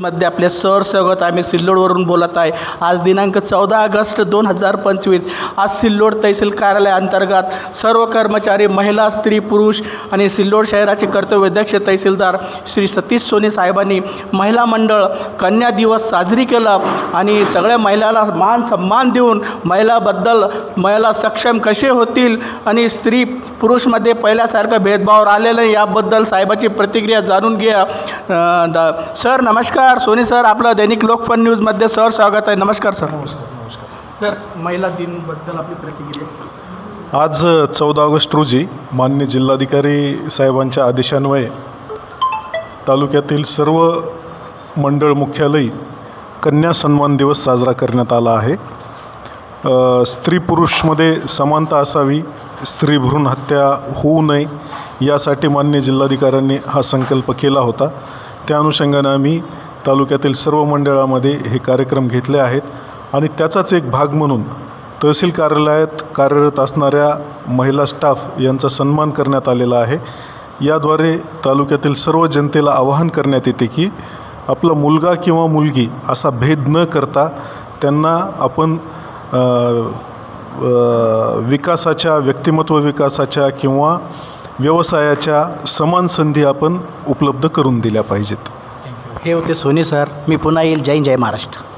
मध्ये आपले सर स्वागत आम्ही सिल्लोडवरून बोलत आहे. आज दिनांक चौदा ऑगस्ट दोन हजार पंचवीस. आज सिल्लोड तहसील कार्यालय अंतर्गत सर्व कर्मचारी महिला स्त्री पुरुष आणि सिल्लोड शहराचे कर्तव्यध्यक्ष तहसीलदार श्री सतीश सोने साहेबांनी महिला मंडळ कन्या दिवस साजरी केला आणि सगळ्या महिलाला मान सन्मान देऊन महिलाबद्दल महिला सक्षम कसे होतील आणि स्त्री पुरुषमध्ये पहिल्यासारखं भेदभाव राहिलेलं नाही याबद्दल साहेबाची प्रतिक्रिया जाणून घ्या. सर नमस्कार. सोनी सर आपलं दैनिक लोकफन न्यूजमध्ये सर स्वागत आहे. नमस्कार सर. सर महिला दिनबद्दल आपली प्रतिक्रिया. आज चौदा ऑगस्ट रोजी मान्य जिल्हाधिकारी साहेबांच्या आदेशान्वये तालुक्यातील सर्व मंडळ मुख्यालयी कन्या सन्मान दिवस साजरा करण्यात आला आहे. अ, स्त्री पुरुषमध्ये समानता असावी स्त्री भ्रूण हत्या होऊ नये यासाठी मान्य जिल्हाधिकाऱ्यांनी हा संकल्प केला होता. त्या अनुषंगाने आम्ही तालुक्यातील सर्व मंडळामध्ये हे कार्यक्रम घेतले आहेत आणि त्याचाच एक भाग म्हणून तहसील कार्यालयात कार्यरत असणाऱ्या महिला स्टाफ यांचा सन्मान करण्यात आलेला आहे. याद्वारे तालुक्यातील सर्व जनतेला आवाहन करण्यात येते की आपला मुलगा किंवा मुलगी असा भेद न करता त्यांना आपण विकासाच्या व्यक्तिमत्व विकासाच्या किंवा व्यवसायाच्या समान संधी आपण उपलब्ध करून दिल्या पाहिजेत. हे होते सोनी सर. मी पुन्हा येईल. जय जय महाराष्ट्र.